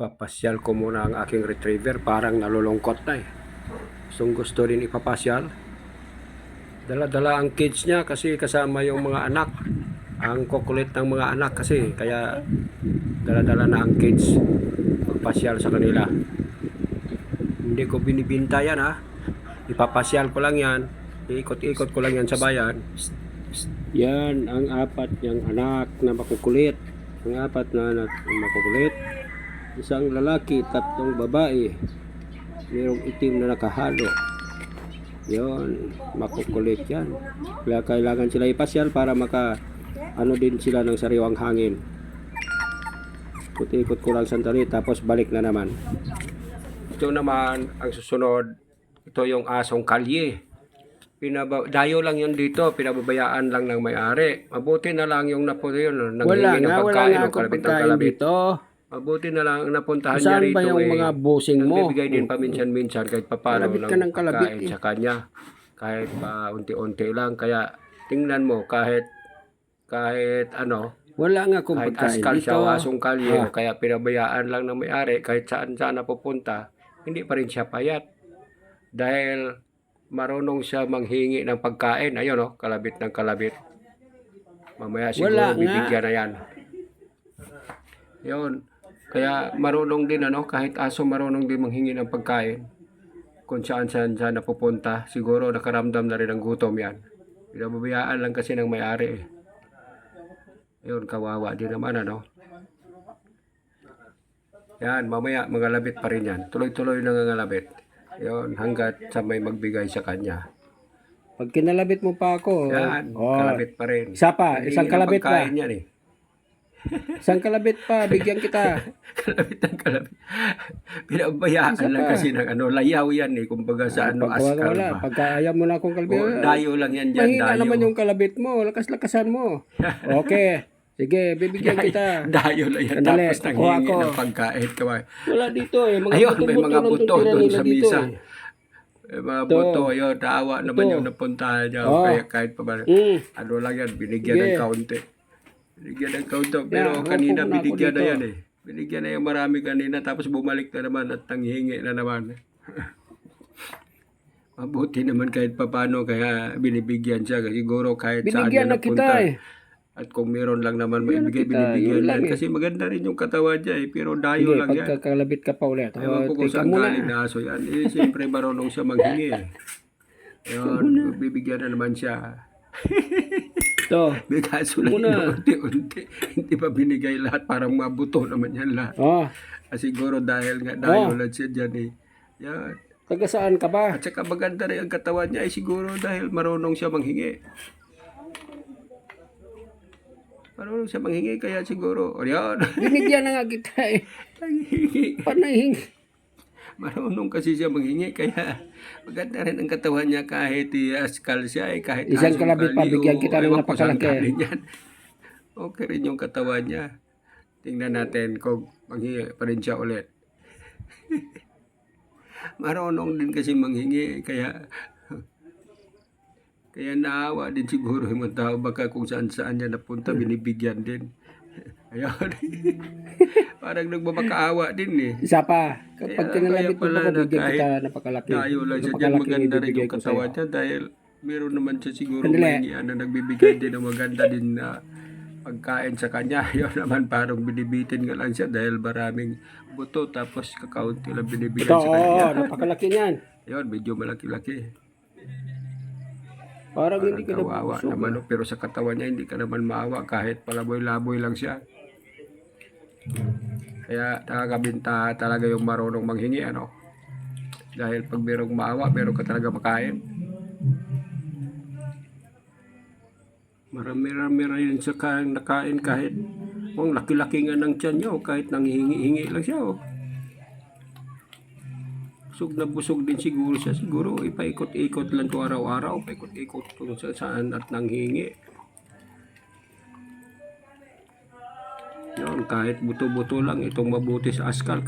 Papasyal ko muna ang aking retriever. Parang nalulungkot na eh. Gustong gusto rin ipapasyal. Dala-dala ang kids niya kasi kasama yung mga anak. Ang kukulit ng mga anak kasi. Kaya dala-dala na ang kids. Pagpasyal sa kanila. Hindi ko binibinta yan ha. Ipapasyal ko lang yan. Iikot-ikot ko lang yan sa bayan. Yan ang apat niyang anak na makukulit. Ang apat na anak na makukulit. Isang lalaki, tatlong babae. Mayroong itim na nakahalo. Yon, makukulit yan. Kaya kailangan sila ipasyal para maka ano din sila ng sariwang hangin. Ikot-ikot ko lang sandali tapos balik na naman. Ito naman ang susunod. Ito yung asong kalye. Pinaba dayo lang yun dito, pinababayaan lang ng may-ari. Mabuti na lang yung napunta yun. Nanghingi Wala ng nga, wala pagkain, nga ng akong kalabit ng pagkain kalabit. dito. Mabuti na lang ang napuntahan niya Saan rito. ba yung eh, mga busing mo? Nagbibigay din paminsan-minsan kahit papano Kalabit ka ng kalabit pagkain eh. sa kanya. Kahit pa unti-unti lang. Kaya tingnan mo kahit kahit ano, Wala nga akong kahit pagkain askal dito. siya o asong kalye, kaya pinabayaan lang ng may-ari, kahit saan saan napupunta, hindi pa rin siya payat. Dahil marunong siya manghingi ng pagkain. Ayun oh, kalabit ng kalabit. Mamaya siguro Wala nga. bibigyan na yan. Yun. Kaya marunong din ano, kahit aso marunong din manghingi ng pagkain. Kung saan saan siya napupunta, siguro nakaramdam na rin ng gutom yan. Pinababayaan lang kasi ng may-ari eh. Yun, kawawa din naman ano. Yan, mamaya mga labit pa rin yan. Tuloy-tuloy na nga labit. Yun, hanggat sa may magbigay sa kanya. Pag kinalabit mo pa ako, Yan, oh, kalabit pa rin. Isa pa, Hindi isang ng kalabit pa. yan eh. Isang kalabit pa, bigyan kita. kalabit ang kalabit. Pinabayaan Isa lang pa. kasi ng ano, layaw yan eh. Kumbaga sa ano, Pag askal wala, ba. pagka ayaw mo na akong kalabit, O, dayo lang yan dyan, mahina dayo. naman yung kalabit mo, lakas-lakasan mo. Okay, sige, bibigyan kita. Dayo lang yan. Sandali, Tapos nanghingi ko. ng pagkain. Wala dito eh, mga Ayun, may buto-buto mga buto doon sa dito misa. eh. Eh, mga Ito. buto, yun, naawa naman Ito. yung napuntahan niya. Oh. Kaya kahit pa ba, Mm. ano lang yan, binigyan Sige. ng kaunti. Binigyan ng kaunti. Pero Yeah, kanina binigyan na dito. yan eh. Binigyan na yung marami kanina, tapos bumalik na naman at nanghingi na naman. Mabuti naman kahit papano kaya binibigyan siya. Siguro kahit saan Binigyan niya na kita napunta. eh. At kung meron lang naman na maibigay, kita. binibigyan lang. eh. Kasi maganda rin yung katawan niya eh. Pero dayo Sige, lang yan. pagkakalabit ka pa ulit. Ewan ko Oh, kung teka saan galing na aso yan. Eh, siyempre marunong siya manghingi eh. Yun, bibigyan na naman siya. Ito. May kaso lang yun, unti-unti. Hindi pa binigay lahat. Parang mabuto naman yan lahat. Oh, Ah, siguro dahil nga dahil Oh. lang siya dyan eh. Yan. taga saan ka ba? At saka maganda rin ang katawan niya eh siguro dahil marunong siya manghingi. Marunong siya manghingi kaya siguro, o yan, Binigyan na nga kita eh. nanghingi. Marunong kasi siya manghingi kaya maganda rin ang katawan niya kahit i-askal siya eh, kahit Isang asong kalabit pa, bigyan kita ng napakalaki. Okay rin yung katawan niya. Tingnan natin kung manghingi pa rin siya ulit. Marunong din kasi manghingi kaya kaya naawa din siguro yung mga tao baka kung saan saan niya napunta binibigyan din. Ayun. Parang nagmamakaawa din eh. Isa pa. Kapag kinalabit mo pala pa, na kahit kita napakalaki. Dayo lang siya dyan. Maganda rin yung katawan niya dahil meron naman siya siguro may ano, nagbibigay din ng maganda din na pagkain sa kanya. Yun naman parang binibitin nga lang siya dahil maraming buto tapos kakaunti lang binibigay Ito, sa kanya. oo, napakalaki niyan. Yun, medyo malaki-laki. Parang hindi ka Parang kawawa naman. no? Pero sa katawan niya, hindi ka naman maawa kahit palaboy-laboy lang siya. Kaya nakakabinta talaga yung marunong manghingi, ano? Dahil pag merong maawa, meron ka talaga makain. Marami-rami rin sa kain nakain kahit oh, laki-laki nga ng tiyan niya, kahit nanghihingi-hingi lang siya. Oh. Busog na busog din siguro siya. Siguro ipaikot-ikot lang to araw-araw. Paikot-ikot kung sa saan at nanghingi. Kahit buto-buto lang itong mabuti sa askal.